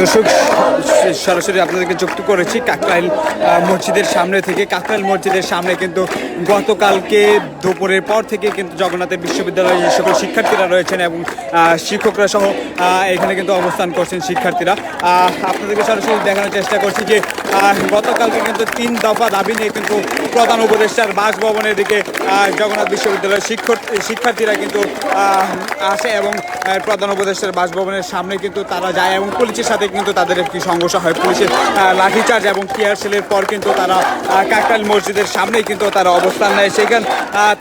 দর্শক সরাসরি আপনাদেরকে যুক্ত করেছি কাকরাইল মসজিদের সামনে থেকে। কাকরাইল মসজিদের সামনে কিন্তু গতকালকে দুপুরের পর থেকে কিন্তু জগন্নাথের বিশ্ববিদ্যালয়ের যে সকল শিক্ষার্থীরা রয়েছেন এবং শিক্ষকরা সহ এখানে কিন্তু অবস্থান করছেন শিক্ষার্থীরা। আপনাদেরকে সরাসরি দেখানোর চেষ্টা করছি যে গতকালকে কিন্তু তিন দফা দাবি নিয়ে কিন্তু প্রধান উপদেষ্টার বাসভবনের দিকে জগন্নাথ বিশ্ববিদ্যালয়ের শিক্ষক, শিক্ষার্থীরা কিন্তু আসে এবং প্রধান উপদেষ্টার বাসভবনের সামনে কিন্তু তারা যায় এবং পুলিশের সাথে কিন্তু তাদের একটি সংঘর্ষ হয়। পুলিশের লাঠিচার্জ এবং টিয়ার সেলের পর কিন্তু তারা কাকরাইল মসজিদের সামনেই কিন্তু তারা অবস্থান নেয়। সেখান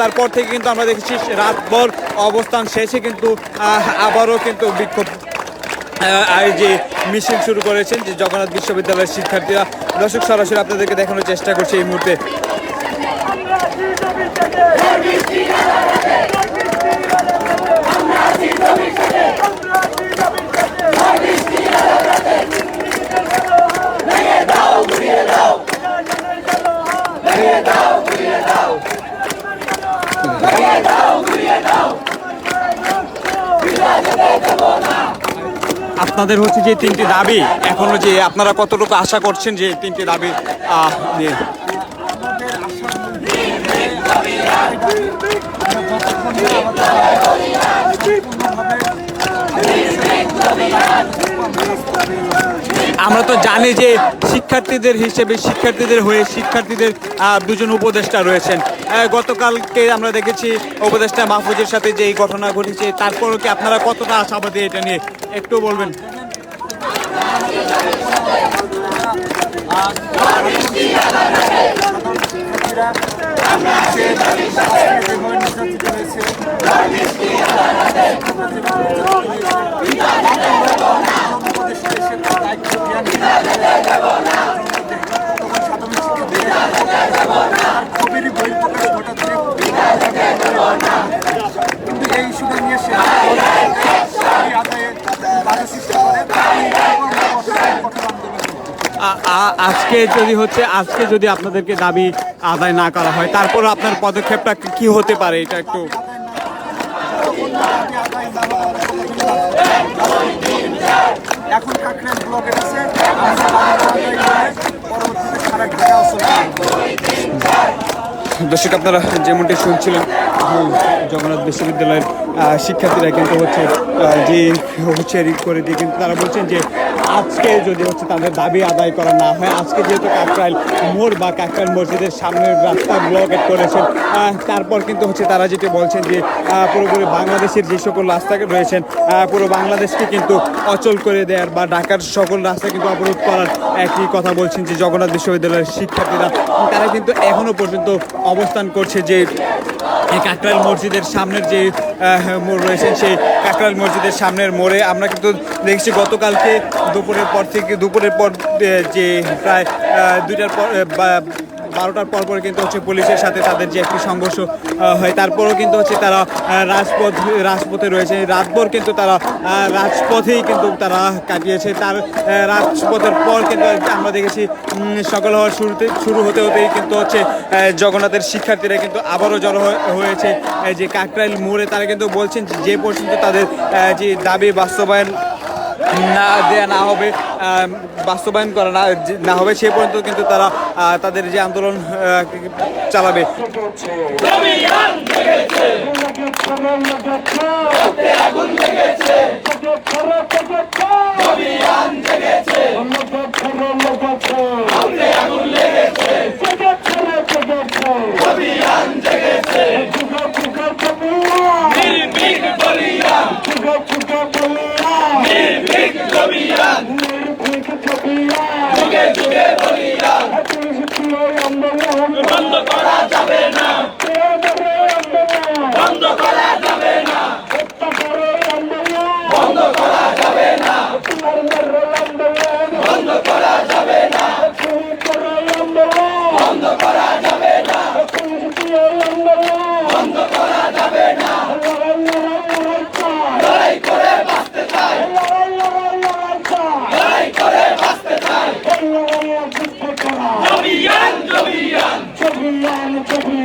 তারপর থেকে কিন্তু আমরা দেখেছি রাতভর অবস্থান শেষে কিন্তু আবারও কিন্তু বিক্ষোভ যে মিছিল শুরু করেছেন যে জগন্নাথ বিশ্ববিদ্যালয়ের শিক্ষার্থীরা। দর্শক, সরাসরি আপনাদেরকে দেখানোর চেষ্টা করছে এই মুহূর্তে। আপনাদের হচ্ছে যে তিনটি দাবি এখনও যে আপনারা কতটুকু আশা করছেন যে তিনটি দাবি আমরা তো জানি যে শিক্ষার্থীদের হিসেবে শিক্ষার্থীদের হয়ে শিক্ষার্থীদের দুজন উপদেষ্টা রয়েছেন। গতকালকে আমরা দেখেছি উপদেষ্টা মাহফুজের সাথে যে এই ঘটনা ঘটেছে, তারপরও কি আপনারা কতটা আশাবাদী এটা নিয়ে? একটু বলবেন। কিন্তু এই ইস্যুটা নিয়ে সে দাবি আদায়ে বাধা সৃষ্টি করে কঠোর আন্দোলন আ- আ- আজকে যদি হচ্ছে আজকে যদি আপনাদেরকে দাবি আদায় না করা হয় তারপর আপনার পদক্ষেপটা কি- হতে পারে? এটা একটু এখন কাকরাইল আছে। দর্শক আপনারা যেমনটি শুনছিলেন হুম, জগন্নাথ বিশ্ববিদ্যালয়ের শিক্ষার্থীরা কিন্তু হচ্ছে যে হচ্ছে করে দিয়ে কিন্তু তারা বলছেন যে আজকে যদি হচ্ছে তাদের দাবি আদায় করা না হয়, আজকে যেহেতু কাকরাইল মোড় বা কাকরাইল মসজিদের সামনের রাস্তা ব্লকেট করেছেন তারপর কিন্তু হচ্ছে তারা যেটা বলছেন যে পুরোপুরি বাংলাদেশের যে সকল রাস্তা রয়েছেন পুরো বাংলাদেশকে কিন্তু অচল করে দেওয়ার বা ঢাকার সকল রাস্তা কিন্তু অবরোধ করার একই কথা বলছেন যে জগন্নাথ বিশ্ববিদ্যালয়ের শিক্ষার্থীরা। তারা কিন্তু এখনও পর্যন্ত অবস্থান করছে যে কাকরাইল মসজিদের সামনের যে মোড় রয়েছেন সেই কাকরাইল মসজিদের সামনের মোড়ে আমরা কিন্তু দেখছি গতকালকে দুপুরের পর থেকে, দুপুরের পর যে প্রায় দুইটার পর বারোটার পর পর কিন্তু হচ্ছে পুলিশের সাথে তাদের যে একটি সংঘর্ষ হয়। তারপরেও কিন্তু হচ্ছে তারা রাজপথ, রাজপথে রয়েছে। রাতভর কিন্তু তারা রাজপথেই কিন্তু তারা কাটিয়েছে। তার রাজপথের পর কিন্তু আমরা দেখেছি সকাল হওয়ার শুরুতে, শুরু হতে হতেই কিন্তু হচ্ছে জগন্নাথের শিক্ষার্থীরা কিন্তু আবারও জড়ো হয়েছে। যে কাকরাইল মোড়ে তারা কিন্তু বলছেন যে পর্যন্ত তাদের যে দাবি বাস্তবায়ন দেয়া না হবে বাস্তবায়ন করা না না হবে সে পর্যন্ত কিন্তু তারা তাদের যে আন্দোলন চালাবে। I'm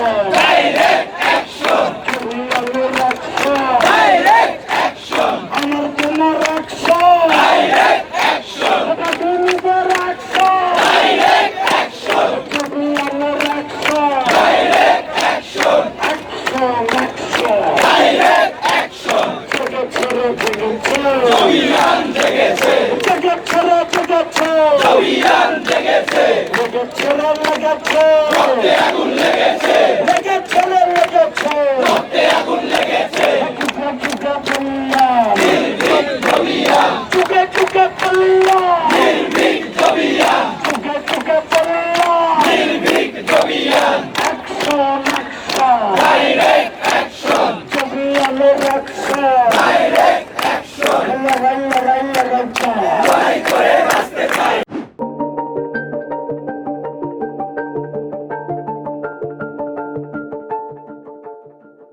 Oh. আউয়ান জেগেছে ছেলে লেগেছে। রক্তে আগুন লেগেছে লেগেছে। রক্তে আগুন লেগেছে।